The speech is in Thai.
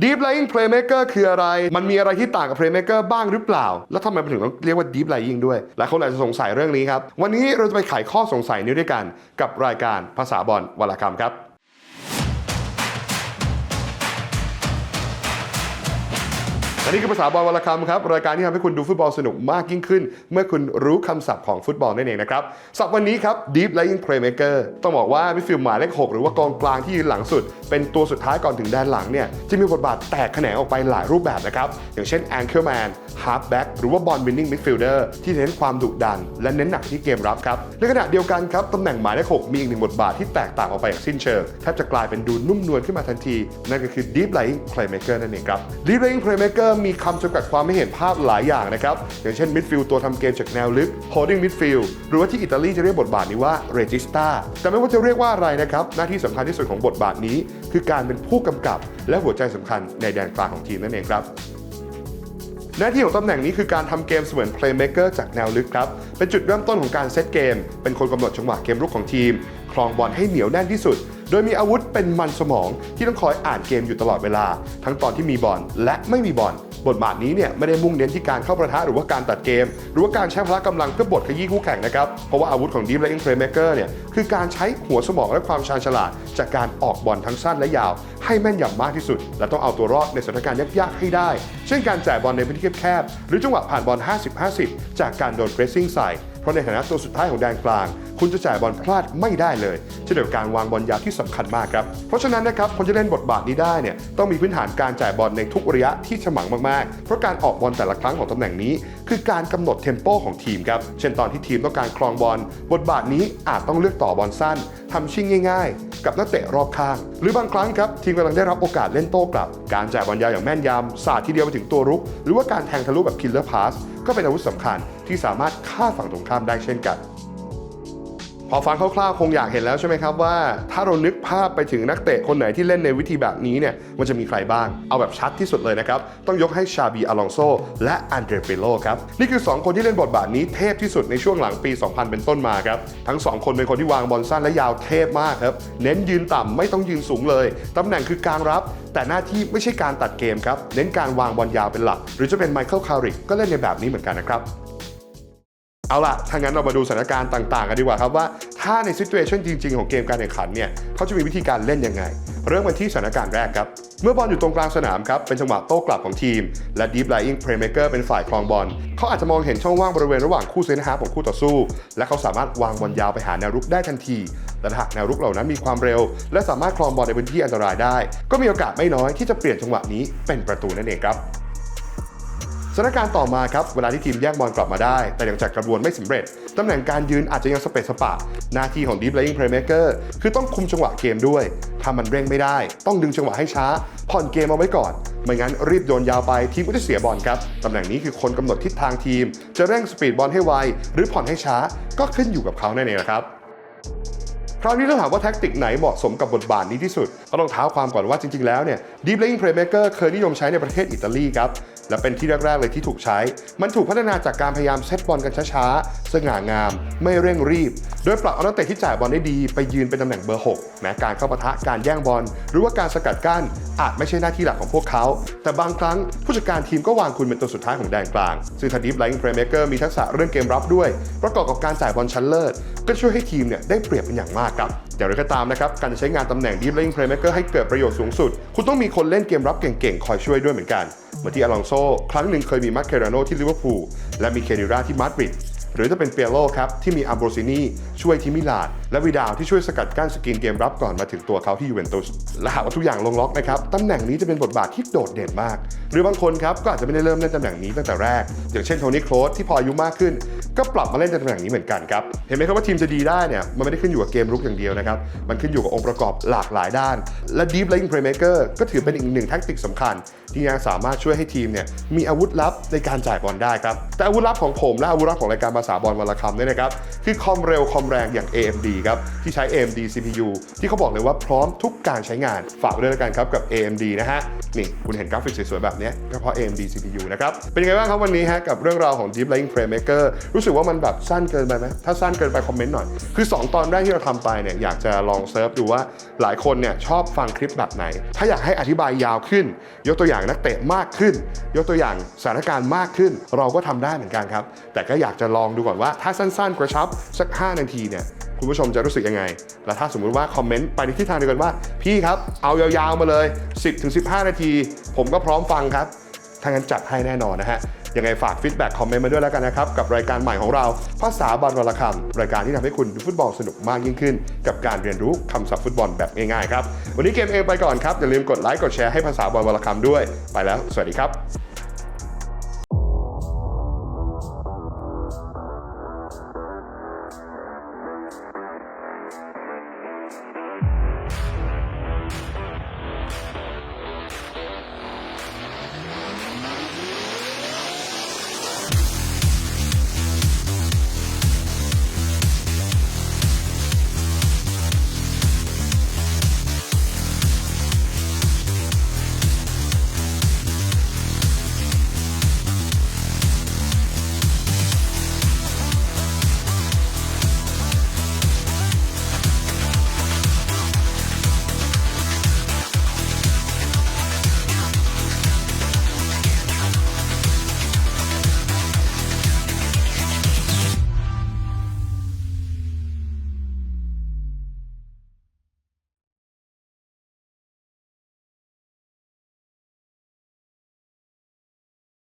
Deep Lying Playmaker คืออะไร มันมีอะไรที่ต่างกับ Playmaker บ้างหรือเปล่า แล้วทำไมมันถึงต้องเรียกว่า Deep Lying ด้วย หลายคนอาจจะสงสัยเรื่องนี้ครับ วันนี้เราจะไปไขข้อสงสัยนี้ด้วยกัน กับรายการภาษาบอลวลคำครับ และนี่คือภาษาบอลวันละคำครับ รายการที่ทำให้คุณดูฟุตบอลสนุกมากยิ่งขึ้น เมื่อคุณรู้คำศัพท์ของฟุตบอลนั่นเองนะครับศัพท์วันนี้ครับ deep lying playmaker ต้องบอกว่ามิดฟิลด์หมายเลข6หรือว่ากองกลางที่ยืนหลังสุด เป็นตัวสุดท้ายก่อนถึงแดนหลังเนี่ยจะมีบทบาทแตกแขนงออกไปหลายรูปแบบนะครับ อย่างเช่น anchorman halfback หรือว่า ball winning midfielder ที่เน้นความดุดัน และเน้นหนักที่เกมรับครับในขณะเดียวกันครับตำแหน่งหมายเลข6มีอีกหนึ่งบทบาทที่แตกต่างออกไปอย่างสิ้นเชิงแทบจะกลายเป็นดูนุ่มนวลขึ้นมาทันทีนั่นก็คือ deep lying playmaker นั่นเองครับ deep lying playmaker มีคำจำกัดความไม่เห็นภาพหลายอย่างนะครับ อย่างเช่น midfield ตัวทำเกมจากแนวลึก holding midfield หรือว่าที่อิตาลีจะเรียกบทบาทนี้ว่า regista แต่ไม่ว่าจะเรียกว่าอะไรนะครับ หน้าที่สำคัญที่สุดของบทบาทนี้ คือการเป็นผู้กำกับ และหัวใจสำคัญในแดนกลางของทีมนั่นเองครับหน้าที่ของตำแหน่งนี้คือการทำเกมเสมือน playmaker จากแนวลึกครับ เป็นจุดเริ่มต้นของการเซตเกม เป็นคนกำหนดจังหวะเกมรุกของทีมครองบอลให้เหนียวแน่นที่สุด โดยมีอาวุธเป็นมันสมองที่ต้องคอยอ่านเกมอยู่ตลอดเวลา ทั้งตอนที่มีบอลและไม่มีบอลบทบาทนี้เนี่ยไม่ได้มุ่งเน้นที่การเข้าประทะหรือว่าการตัดเกม หรือว่าการใช้พละกำลังเพื่อบดขยี้คู่แข่งนะครับ เพราะว่าอาวุธของ Deep Lying Playmaker เนี่ยคือการใช้หัวสมองและความชาญฉลาด จากการออกบอลทั้งสั้นและยาว ให้แม่นยำมากที่สุด และต้องเอาตัวรอดในสถานการณ์ยากๆให้ได้ เช่นการจ่ายบอลในพื้นที่แคบๆหรือจังหวะผ่านบอล 50-50 จากการโดน pressing ใส่เพราะในฐานะตัวสุดท้ายของแดนกลาง คุณจะจ่ายบอลพลาดไม่ได้เลยเช่นเดียวกับการวางบอลยาวที่สำคัญมากครับ เพราะฉะนั้นนะครับคนจะเล่นบทบาทนี้ได้เนี่ยต้องมีพื้นฐานการจ่ายบอลในทุกระยะที่ฉมังมากๆ เพราะการออกบอลแต่ละครั้งของตำแหน่งนี้ คือการกำหนดเทมโปของทีมครับ เช่นตอนที่ทีมต้องการครองบอลบทบาทนี้อาจต้องเลือกต่อบอลสั้นทำชิ่งง่าย ๆ กับนักเตะรอบข้าง หรือบางครั้งครับทีมกำลังได้รับโอกาสเล่นโต้กลับ การจ่ายบอลยาวอย่างแม่นยำสาดทีเดียวไปถึงตัวรุก หรือว่าการแทงทะลุแบบคิลเลอร์พาสก็เป็นอาวุธสำคัญที่สามารถฆ่าฝั่งตรงข้ามได้เช่นกัน พอฟังคร่าวๆคงอยากเห็นแล้วใช่ไหมครับว่า ถ้าเรานึกภาพไปถึงนักเตะคนไหนที่เล่นในวิธีแบบนี้เนี่ยมันจะมีใครบ้าง เอาแบบชัดที่สุดเลยนะครับ ต้องยกให้ชาบีอลองโซและอันเดรเปโลครับ นี่คือ 2 คนที่เล่นบทบาทนี้เทพที่สุดในช่วงหลังปี 2000 เป็นต้นมาครับ ทั้ง 2 คนเป็นคนที่วางบอลสั้นและยาวเทพมากครับ เน้นยืนต่ำไม่ต้องยืนสูงเลยตำแหน่งคือกลางรับ แต่หน้าที่ไม่ใช่การตัดเกมครับเน้นการวางบอลยาวเป็นหลัก หรือจะเป็นไมเคิลคาริกก็เล่นในแบบนี้เหมือนกันนะครับ เอาล่ะ ถ้างั้นเรามาดูสถานการณ์ต่าง ๆ กันดีกว่าครับว่าถ้าในซิ t u เ t ชันจริง ๆ ของเกมการแข่งขันเนี่ยเขาจะมีวิธีการเล่นยังไง เริ่มกันที่สถานการณ์แรกครับ เมื่อบอลอยู่ตรงกลางสนามครับ เป็นจังหวะโต้กลับของทีม และ Deep Lying Playmaker เป็นฝ่ายครองบอลเขาอาจจะมองเห็นช่องว่างบริเวณระหว่างคู่เซนฮาร์ของคู่ต่อสู้ และเขาสามารถวางบอลยาวไปหาแนวรุกได้ทันทีและหากแนวรุกเหล่านั้นมีความเร็ว และสามารถครองบอลในพื้นที่อันตรายได้ ก็มีโอกาสไม่น้อยที่จะเปลี่ยนจังหวะนี้เป็นประตูนั่นเองครับ สถานการณ์ต่อมาครับ เวลาที่ทีมแย่งบอลกลับมาได้ แต่ยังจัดกระบวนไม่สำเร็จตำแหน่งการยืนอาจจะยังสเปซสปะ หน้าที่ของ Deep Lying Playmaker คือต้องคุมจังหวะเกมด้วย ถ้ามันเร่งไม่ได้ ต้องดึงจังหวะให้ช้า ผ่อนเกมเอาไว้ก่อน ไม่งั้นรีบโยนยาวไปทีมก็จะเสียบอลครับ ตำแหน่งนี้คือคนกำหนดทิศทางทีม จะเร่งสปีดบอลให้ไว หรือผ่อนให้ช้า ก็ขึ้นอยู่กับเขานั่นเองนะครับคราวนี้ถ้าถามว่าแท็กติกไหนเหมาะสมกับบทบาทนี้ที่สุด ก็ต้องเท้าความก่อนว่าจริงๆ แล้วเนี่ย Deep Lying Playmaker เคยนิยมใช้ในประเทศอิตาลีครับ และเป็นที่แรกๆเลยที่ถูกใช้ มันถูกพัฒนาจากการพยายามเซตบอลกันช้าๆ สง่างาม ไม่เร่งรีบ โดยปรับเอานักเตะที่จ่ายบอลได้ดี ไปยืนเป็นตำแหน่งเบอร์ 6 แม้การเข้าปะทะการแย่งบอล หรือว่าการสกัดกั้น อาจไม่ใช่หน้าที่หลักของพวกเขา แต่บางครั้งผู้จัดการทีมก็วางคุณเป็นตัวสุดท้ายของแดนกลาง ซึ่งถ้า Deep Lying Playmaker มีทักษะเรื่องเกมรับด้วย ประกอบกับการจ่ายบอลชั้นเลิศ ก็ช่วยให้ทีมเนี่ยได้เปรียบเป็นอย่างมากครับอย่างไรก็ตามนะครับ การจะใช้งานตำแหน่ง Deep Lying Playmaker ให้เกิดประโยชน์สูงสุด คุณต้องมีคนเล่นเกมรับเก่งๆ คอยช่วยด้วยเหมือนกัน เหมือนที่อลองโซครั้งหนึ่งเคยมีมาร์เคราโนที่ลิเวอร์พูลและมีเคนิราที่มาดริดหรือจะเป็นเปียโลครับ ที่มีอัมโบรซินีช่วยทีมมิลานและวิดาวที่ช่วยสกัดกั้นสกรีนเกมรับก่อนมาถึงตัวเขาที่ยูเวนตุสและหากว่าทุกอย่างลงล็อกนะครับตำแหน่งนี้จะเป็นบทบาทที่โดดเด่นมาก หรือบางคนครับก็อาจจะไม่ได้เริ่มเล่นตำแหน่งนี้ตั้งแต่แรก อย่างเช่นโทนี่โคลสที่พออายุมากขึ้น ก็ปรับมาเล่นในตำแหน่งนี้เหมือนกันครับ เห็นไหมครับว่าทีมจะดีได้เนี่ย มันไม่ได้ขึ้นอยู่กับเกมรุกอย่างเดียวนะครับ มันขึ้นอยู่กับองค์ประกอบหลากหลายด้าน และ Deep Lying Playmaker ก็ถือเป็นอีกหนึ่งแท็กติกสำคัญ ที่ยังสามารถช่วยให้ทีมเนี่ยมีอาวุธลับในการจ่ายบอลได้ครับ แต่อาวุธลับของผมและอาวุธลับของรายการภาษาบอลวันละคำเนี่ยนะครับคือคอมเร็วคอมแรงอย่าง AMD ครับที่ใช้ AMD CPU ที่เขาบอกเลยว่าพร้อมทุกการใช้งานฝากไว้ด้วยแล้วกันครับกับ AMD นะฮะนี่คุณเห็นกราฟิกสวยๆแบบนี้ก็เพราะ AMD CPU นะครับเป็นยังไงบ้างครับวันนี้ฮะกับเรื่องราวของ Deep Lying Playmaker รู้รู้สึกว่ามันแบบสั้นเกินไปไหมถ้าสั้นเกินไปคอมเมนต์หน่อย คือ 2 ตอนแรกที่เราทำไปเนี่ยอยากจะลองเซิร์ฟดูว่าหลายคนเนี่ยชอบฟังคลิปแบบไหน ถ้าอยากให้อธิบายยาวขึ้น ยกตัวอย่างนักเตะมากขึ้น ยกตัวอย่างสถานการณ์มากขึ้น เราก็ทำได้เหมือนกันครับ แต่ก็อยากจะลองดูก่อนว่าถ้าสั้นๆ กระชับสัก 5 นาทีเนี่ยคุณผู้ชมจะรู้สึกยังไง และถ้าสมมุติว่าคอมเมนต์ไปในทิศทางเดียวกันว่า พี่ครับ เอายาวๆมาเลย 10-15 นาที ผมก็พร้อมฟังครับถ้างั้นจัดให้แน่นอนนะฮะ ยังไงฝากฟีดแบ็กคอมเมนต์มาด้วยแล้วกันนะครับ กับรายการใหม่ของเราภาษาบอลวลคำรายการที่ทำให้คุณดูฟุตบอลสนุกมากยิ่งขึ้น กับการเรียนรู้คำศัพท์ฟุตบอลแบบง่ายๆครับวันนี้เกมเองไปก่อนครับอย่าลืมกดไลค์กดแชร์ให้ภาษาบอลวลคำด้วย ไปแล้ว สวัสดีครับ